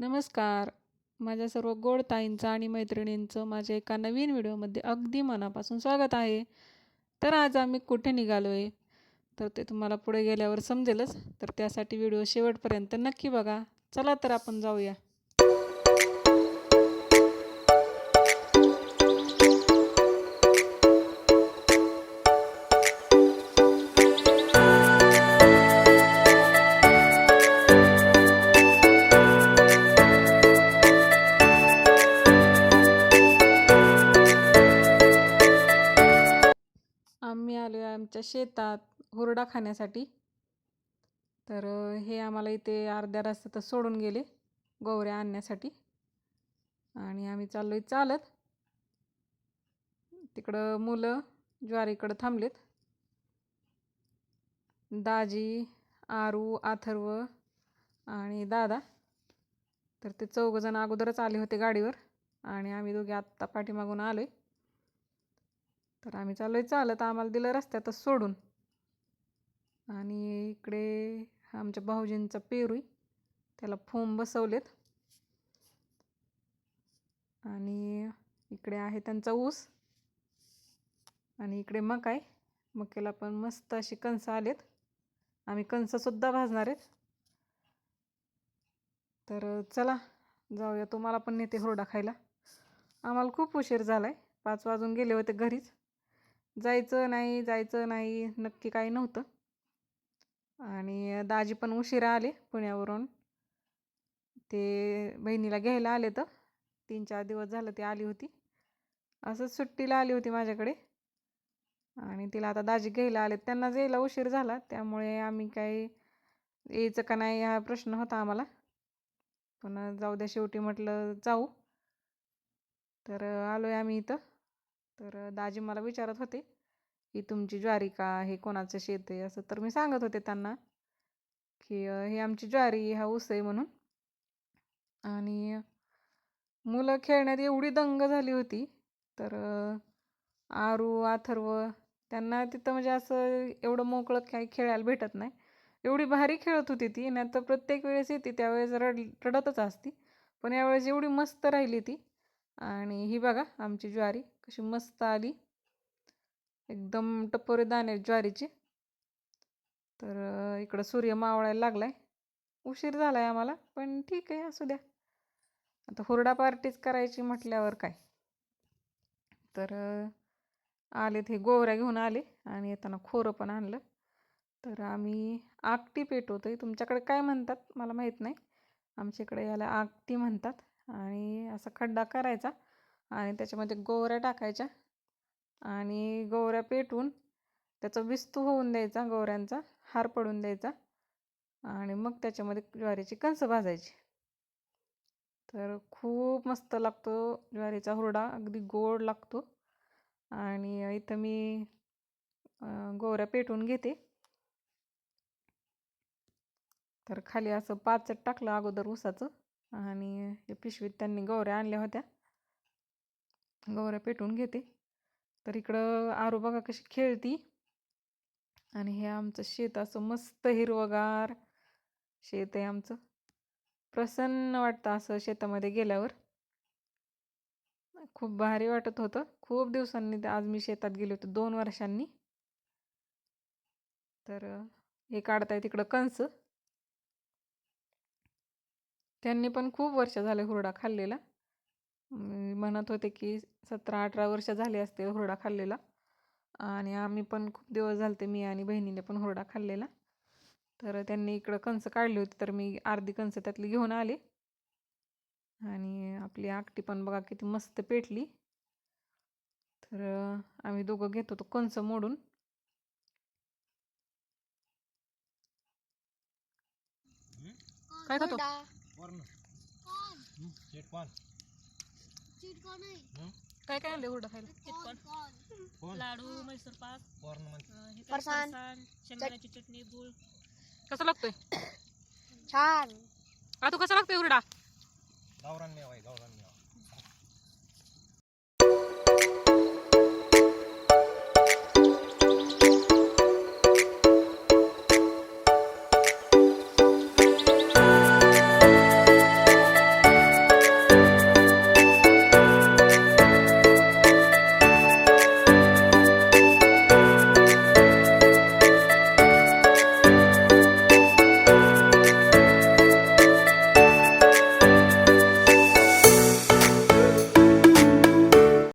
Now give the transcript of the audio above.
नमस्कार. माझ्या सर्व गोड ताईंचं आणि मैत्रिणींचं माझ्या एका नवीन व्हिडिओमध्ये अगदी मनापासून स्वागत आहे. तर आज आम्ही कुठे निघालो आहे तर ते तुम्हाला पुढे गेल्यावर समजेलच. तर त्यासाठी व्हिडिओ शेवटपर्यंत नक्की बघा. चला तर आपण जाऊया. आमच्या शेतात हुरडा खाण्यासाठी. तर हे आम्हाला इथे अर्ध्या रस्त्यातच सोडून गेले गोवऱ्या आणण्यासाठी. आणि आम्ही चाललो आहे चालत. तिकडं मुलं ज्वारीकडं थांबलेत. दाजी आरू अथर्व आणि दादा. तर ते चौघजण अगोदरच आले होते गाडीवर. आणि आम्ही दोघे आत्ता पाठीमागून आलो आहे तर आम्ही चालू आहे चालत आम्हाला दिलं रस्त्यातच सोडून. आणि इकडे आमच्या भाऊजींचा पेरू त्याला फोम बसवलेत. आणि इकडे आहे त्यांचा ऊस. आणि इकडे मका आहे. मकेला पण मस्त अशी कणसं आलेत. आम्ही कणसंसुद्धा भाजणार आहेत. तर चला जाऊया तुम्हाला पण नेते हुरडा खायला. आम्हाला खूप उशीर झाला आहे पाच वाजून गेले होते घरीच. जायचं नाही जायचं नाही नक्की काही नव्हतं. आणि दाजी पण उशिरा आले पुण्यावरून. ते बहिणीला घ्यायला आले तर तीन चार दिवस झालं ती आली होती. असंच सुट्टीला आली होती माझ्याकडे. आणि तिला आता दाजी घ्यायला आले त्यांना यायला उशीर झाला. त्यामुळे आम्ही काही यायचं का नाही हा प्रश्न होता आम्हाला. पण जाऊ द्या शेवटी म्हटलं जाऊ. तर आलो आहे आम्ही इथं. तर दाजी मला विचारत होते की तुमची ज्वारी का? हे कोणाचं शेत आहे? असं तर मी सांगत होते त्यांना की हे आमची ज्वारी हा ऊस आहे म्हणून. आणि मुलं खेळण्यात एवढी दंग झाली होती तर आरू अथर्व त्यांना तिथं म्हणजे असं एवढं मोकळं काही खेळायला भेटत नाही. एवढी भारी खेळत होती ती नाही तर प्रत्येक वेळेस येते त्यावेळेस रड रडतच असती. पण यावेळेस एवढी मस्त राहिली ती आणि ही बघा आमची ज्वारी कशी मस्त आली. एकदम टपोरे दाणे ज्वारीची. तर इकडं सूर्य मावळायला लागलाय. उशीर झालाय आम्हाला पण ठीक आहे असू द्या. आता हुरडा पार्टीच करायची म्हटल्यावर काय? तर आलेत हे गोवऱ्या घेऊन आले आणि येताना खोरं पण आणलं. तर आम्ही आकटी पेटवतोय. तुमच्याकडे काय म्हणतात? मला माहीत नाही. आमच्या इकडे याला आकटी म्हणतात. आणि असा खड्डा करायचा आणि त्याच्यामध्ये गोवऱ्या टाकायच्या आणि गोवऱ्या पेटवून त्याचा विस्तू होऊन द्यायचा गोवऱ्यांचा हार पडून द्यायचा आणि मग त्याच्यामध्ये ज्वारीची कणसं भाजायची. तर खूप मस्त लागतो ज्वारीचा हुरडा अगदी गोड लागतो आणि इथं मी गोवऱ्या पेटून घेते. तर खाली असं पाचट टाकलं अगोदर ऊसाचं. आणि पिशवीत त्यांनी गौऱ्या आणल्या होत्या. गौऱ्या पेटून घेते. तर इकडं आरू बघा कशी खेळती. आणि हे आमचं शेत असं मस्त हिरवगार शेत आहे आमचं. प्रसन्न वाटतं असं शेतामध्ये गेल्यावर. खूप भारी वाटत होतं. खूप दिवसांनी ते- आज मी शेतात गेले होते दोन वर्षांनी. तर हे हे काढताय तिकडं कंस. त्यांनी पण खूप वर्ष झाले हुरडा खाल्लेला. म्हणत होते की सतरा अठरा वर्ष झाले असते हुरडा खाल्लेला. आणि आम्ही पण खूप दिवस झालते मी आणि बहिणीने पण हुरडा खाल्लेला. तर त्यांनी इकडं कंस काढली होती तर मी अर्धी कंस त्यातली घेऊन आले. आणि आपली आकटी पण बघा किती मस्त पेटली. तर आम्ही दोघं घेत होतो कंस मोडून. काय खातो? काय काय आणले हुरडा खायला? लाडू मैसूर पाक. हे फरसाण. शेंगदाण्याची चटणी गुळ. कसं लागतोय? छान. आ तू कसं लागतोय हुरडा? गावरान मेवा आहे गावरान मेवा.